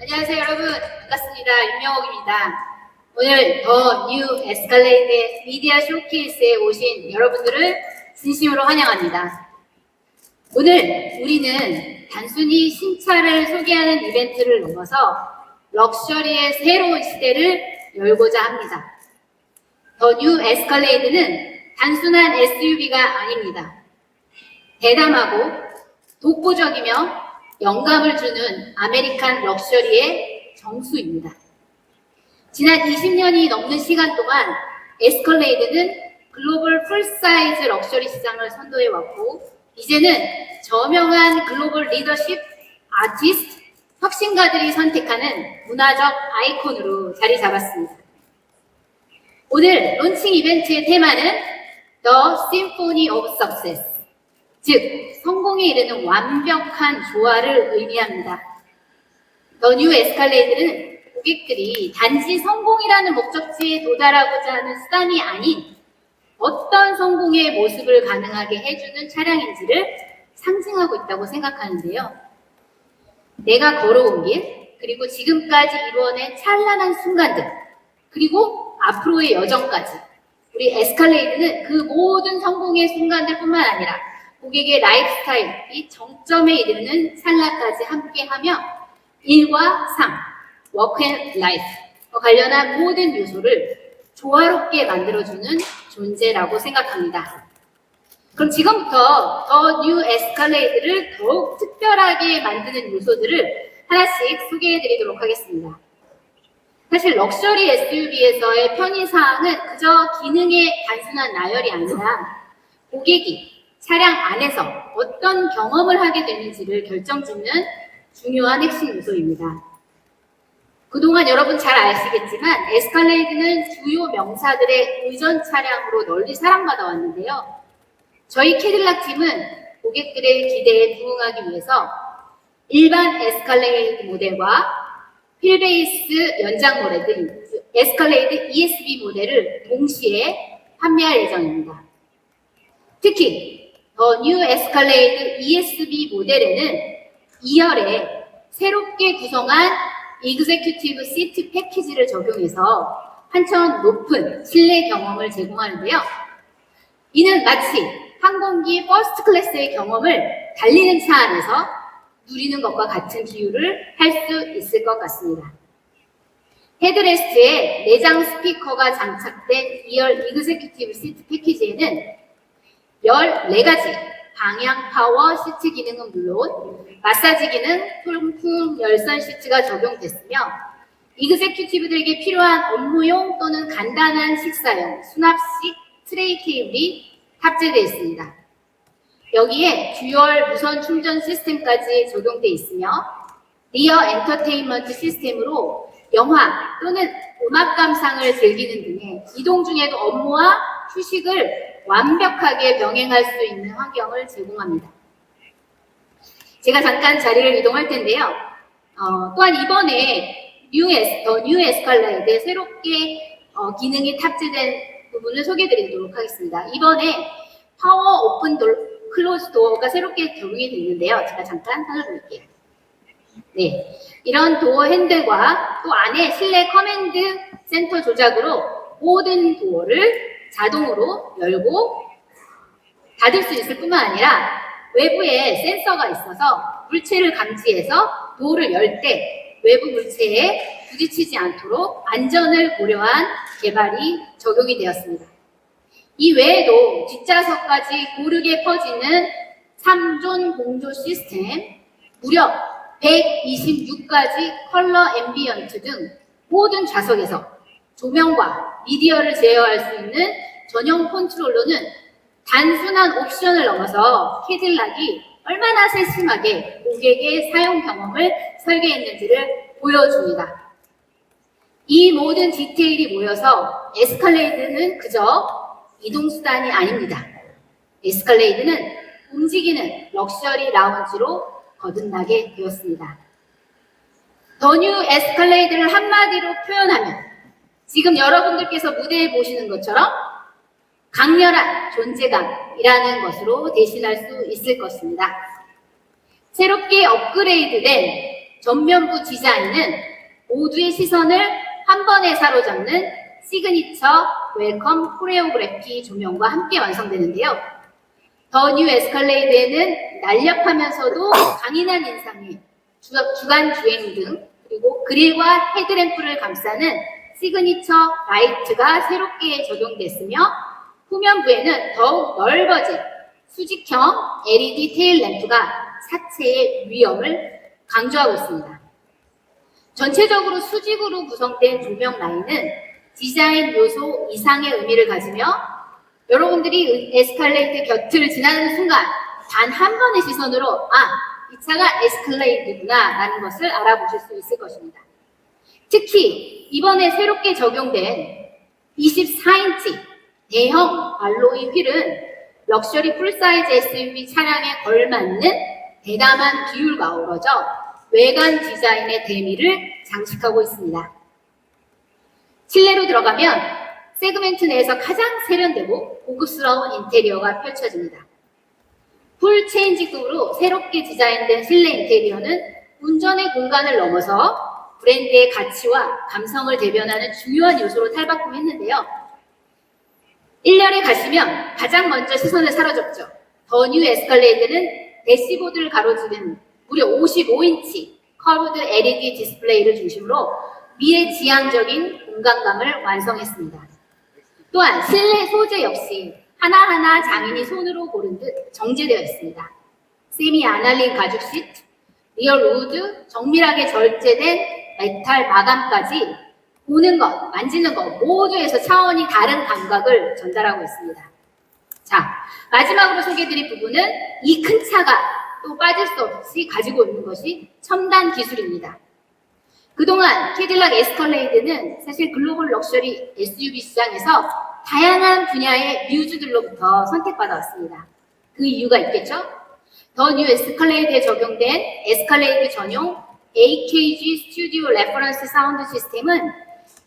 안녕하세요 여러분. 반갑습니다. 윤명옥입니다. 오늘 더 뉴 에스컬레이드 미디어 쇼케이스에 오신 여러분들을 진심으로 환영합니다. 오늘 우리는 단순히 신차를 소개하는 이벤트를 넘어서 럭셔리의 새로운 시대를 열고자 합니다. 더 뉴 에스컬레이드는 단순한 SUV가 아닙니다. 대담하고 독보적이며 영감을 주는 아메리칸 럭셔리의 정수입니다. 지난 20년이 넘는 시간 동안 에스컬레이드는 글로벌 풀사이즈 럭셔리 시장을 선도해 왔고 이제는 저명한 글로벌 리더십 아티스트 혁신가들이 선택하는 문화적 아이콘으로 자리 잡았습니다. 오늘 론칭 이벤트의 테마는 The Symphony of Success 즉 성공에 이르는 완벽한 조화를 의미합니다. 더 뉴 에스칼레이드는 고객들이 단지 성공이라는 목적지에 도달하고자 하는 수단이 아닌 어떤 성공의 모습을 가능하게 해주는 차량인지를 상징하고 있다고 생각하는데요. 내가 걸어온 길, 그리고 지금까지 이루어낸 찬란한 순간들, 그리고 앞으로의 여정까지 우리 에스칼레이드는 그 모든 성공의 순간들 뿐만 아니라 고객의 라이프 스타일 이 정점에 이르는 찰나까지 함께하며 일과 삶, 워크 앤 라이프와 관련한 모든 요소를 조화롭게 만들어주는 존재라고 생각합니다. 그럼 지금부터 더 뉴 에스컬레이드를 더욱 특별하게 만드는 요소들을 하나씩 소개해 드리도록 하겠습니다. 사실 럭셔리 SUV에서의 편의사항은 그저 기능의 단순한 나열이 아니라 고객이 차량 안에서 어떤 경험을 하게 되는지를 결정짓는 중요한 핵심 요소입니다. 그동안 여러분 잘 아시겠지만 에스컬레이드는 주요 명사들의 의전 차량으로 널리 사랑받아 왔는데요. 저희 캐딜락 팀은 고객들의 기대에 부응하기 위해서 일반 에스컬레이드 모델과 휠베이스 연장 모델, 에스컬레이드 ESB 모델을 동시에 판매할 예정입니다. 특히 더 뉴 에스컬레이드 ESB 모델에는 2열에 새롭게 구성한 이그제큐티브 시트 패키지를 적용해서 한층 높은 실내 경험을 제공하는데요. 이는 마치 항공기 퍼스트 클래스의 경험을 달리는 차 안에서 누리는 것과 같은 비유를 할 수 있을 것 같습니다. 헤드레스트에 내장 스피커가 장착된 2열 이그제큐티브 시트 패키지에는 14가지 방향 파워 시트 기능은 물론 마사지 기능, 통풍 열선 시트가 적용됐으며 이그제큐티브들에게 필요한 업무용 또는 간단한 식사용 수납식 트레이 케이블이 탑재되어 있습니다. 여기에 듀얼 무선 충전 시스템까지 적용되어 있으며 리어 엔터테인먼트 시스템으로 영화 또는 음악 감상을 즐기는 등의 이동 중에도 업무와 휴식을 완벽하게 병행할 수 있는 환경을 제공합니다. 제가 잠깐 자리를 이동할 텐데요. 어, 또한 이번에 뉴 에스, 더 뉴 에스컬레이드에 새롭게 어, 기능이 탑재된 부분을 소개해드리도록 하겠습니다. 이번에 파워 오픈 도, 클로즈 도어가 새롭게 적용이 됐는데요. 제가 잠깐 살려볼게요. 네, 이런 도어 핸들과 또 안에 실내 커맨드 센터 조작으로 모든 도어를 자동으로 열고 닫을 수 있을 뿐만 아니라 외부에 센서가 있어서 물체를 감지해서 도어를 열 때 외부 물체에 부딪히지 않도록 안전을 고려한 개발이 적용이 되었습니다. 이 외에도 뒷좌석까지 고르게 퍼지는 3존 공조 시스템, 무려 126가지 컬러 앰비언트 등 모든 좌석에서 조명과 미디어를 제어할 수 있는 전용 컨트롤러는 단순한 옵션을 넘어서 캐딜락이 얼마나 세심하게 고객의 사용 경험을 설계했는지를 보여줍니다. 이 모든 디테일이 모여서 에스컬레이드는 그저 이동수단이 아닙니다. 에스컬레이드는 움직이는 럭셔리 라운지로 거듭나게 되었습니다. 더뉴 에스컬레이드를 한마디로 표현하면 지금 여러분들께서 무대에 보시는 것처럼 강렬한 존재감이라는 것으로 대신할 수 있을 것입니다. 새롭게 업그레이드된 전면부 디자인은 모두의 시선을 한 번에 사로잡는 시그니처 웰컴 코레오그래피 조명과 함께 완성되는데요. 더 뉴 에스컬레이드에는 날렵하면서도 강인한 인상의 주, 주간 주행 등 그리고 그릴과 헤드램프를 감싸는 시그니처 라이트가 새롭게 적용됐으며 후면부에는 더욱 넓어진 수직형 LED 테일 램프가 사체의 위험을 강조하고 있습니다. 전체적으로 수직으로 구성된 조명 라인은 디자인 요소 이상의 의미를 가지며 여러분들이 에스컬레이트 곁을 지나는 순간 단 한 번의 시선으로 아, 이 차가 에스컬레이트구나 라는 것을 알아보실 수 있을 것입니다. 특히 이번에 새롭게 적용된 24인치 대형 알로이 휠은 럭셔리 풀사이즈 SUV 차량에 걸맞는 대담한 비율과 어우러져 외관 디자인의 대미를 장식하고 있습니다. 실내로 들어가면 세그멘트 내에서 가장 세련되고 고급스러운 인테리어가 펼쳐집니다. 풀 체인지급으로 새롭게 디자인된 실내 인테리어는 운전의 공간을 넘어서 브랜드의 가치와 감성을 대변하는 중요한 요소로 탈바꿈했는데요. 1년에 가시면 가장 먼저 시선을 사로잡죠. 더 뉴 에스컬레이드는 대시보드를 가로지른 무려 55인치 커브드 LED 디스플레이를 중심으로 미래 지향적인 공간감을 완성했습니다. 또한 실내 소재 역시 하나하나 장인이 손으로 고른 듯 정제되어 있습니다. 세미 아날린 가죽 시트, 리얼 우드, 정밀하게 절제된 메탈 마감까지 보는 것, 만지는 것 모두에서 차원이 다른 감각을 전달하고 있습니다. 자, 마지막으로 소개해드릴 부분은 이 큰 차가 또 빠질 수 없이 가지고 있는 것이 첨단 기술입니다. 그동안 캐딜락 에스컬레이드는 사실 글로벌 럭셔리 SUV 시장에서 다양한 분야의 뮤즈들로부터 선택받아왔습니다. 그 이유가 있겠죠? 더 뉴 에스컬레이드에 적용된 에스컬레이드 전용 AKG 스튜디오 레퍼런스 사운드 시스템은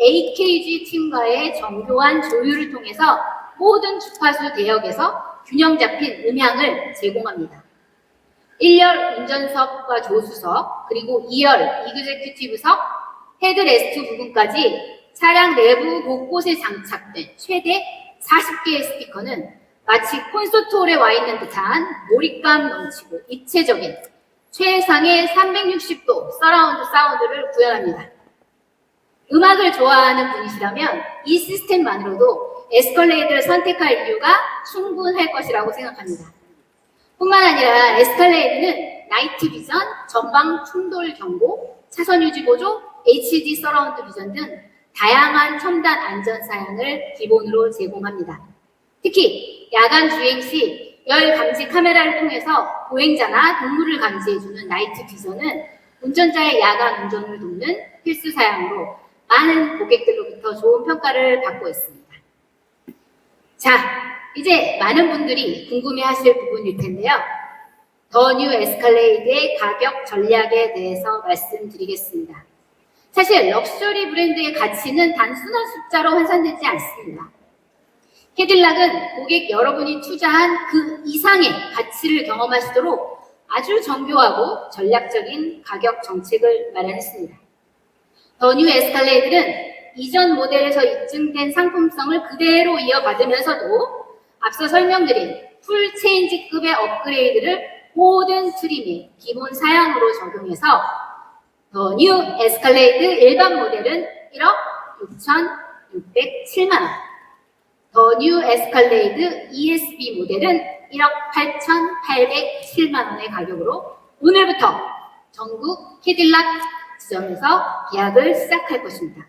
AKG 팀과의 정교한 조율을 통해서 모든 주파수 대역에서 균형 잡힌 음향을 제공합니다. 1열 운전석과 조수석, 그리고 2열 이그제큐티브석, 헤드레스트 부분까지 차량 내부 곳곳에 장착된 최대 40개의 스피커는 마치 콘서트홀에 와 있는 듯한 몰입감 넘치고 입체적인 최상의 360도 서라운드 사운드를 구현합니다. 음악을 좋아하는 분이시라면 이 시스템만으로도 에스컬레이드를 선택할 이유가 충분할 것이라고 생각합니다. 뿐만 아니라 에스컬레이드는 나이트 비전, 전방 충돌 경고, 차선 유지 보조, HD 서라운드 비전 등 다양한 첨단 안전 사양을 기본으로 제공합니다. 특히 야간 주행 시 열 감지 카메라를 통해서 보행자나 동물을 감지해주는 나이트 비전은 운전자의 야간 운전을 돕는 필수 사양으로 많은 고객들로부터 좋은 평가를 받고 있습니다. 자, 이제 많은 분들이 궁금해하실 부분일 텐데요. 더 뉴 에스컬레이드의 가격 전략에 대해서 말씀드리겠습니다. 사실 럭셔리 브랜드의 가치는 단순한 숫자로 환산되지 않습니다. 캐딜락은 고객 여러분이 투자한 그 이상의 가치를 경험하시도록 아주 정교하고 전략적인 가격 정책을 마련했습니다. 더 뉴 에스컬레이드는 이전 모델에서 입증된 상품성을 그대로 이어받으면서도 앞서 설명드린 풀 체인지급의 업그레이드를 모든 트림의 기본 사양으로 적용해서 더 뉴 에스컬레이드 일반 모델은 1억 6,607만 원, 더 뉴 에스컬레이드 ESB 모델은 1억 8,807만 원의 가격으로 오늘부터 전국 캐딜락 지점에서 계약을 시작할 것입니다.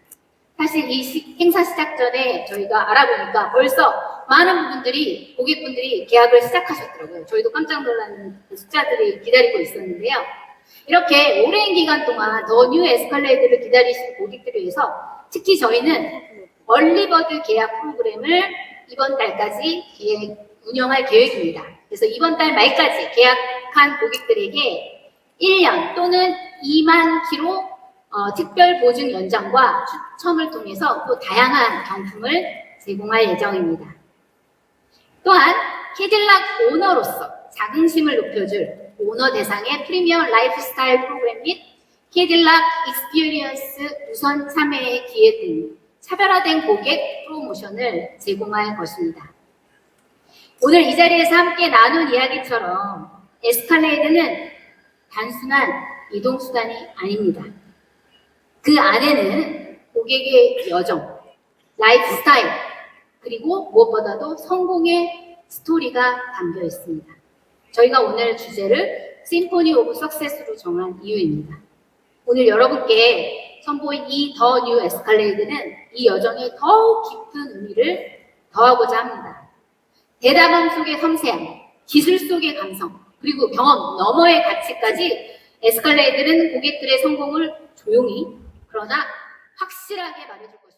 사실 이 시- 행사 시작 전에 저희가 알아보니까 벌써 많은 분들이 고객분들이 계약을 시작하셨더라고요. 저희도 깜짝 그 숫자들이 기다리고 있었는데요. 이렇게 오랜 기간 동안 더 뉴 에스컬레이드를 기다리신 고객들을 위해서 특히 저희는 얼리버드 계약 프로그램을 이번 달까지 계획, 운영할 계획입니다. 그래서 이번 달 말까지 계약한 고객들에게 1년 또는 2만 킬로 어, 특별 보증 연장과 추첨을 통해서 또 다양한 경품을 제공할 예정입니다. 또한 캐딜락 오너로서 자긍심을 높여줄 오너 대상의 프리미엄 라이프스타일 프로그램 및 캐딜락 익스피리언스 우선 참여의 기회 등 차별화된 고객 프로모션을 제공할 것입니다. 오늘 이 자리에서 함께 나눈 이야기처럼 에스컬레이드는 단순한 이동수단이 아닙니다. 그 안에는 고객의 여정, 라이프 스타일, 그리고 무엇보다도 성공의 스토리가 담겨 있습니다. 저희가 오늘 주제를 심포니 오브 석세스로 정한 이유입니다. 오늘 여러분께 선보인 이 더 뉴 에스컬레이드는 이 여정에 더욱 깊은 의미를 더하고자 합니다. 대담함 속의 섬세함, 기술 속의 감성, 그리고 경험 너머의 가치까지 에스컬레이드는 고객들의 성공을 조용히 그러나 확실하게 말해줄 것입니다.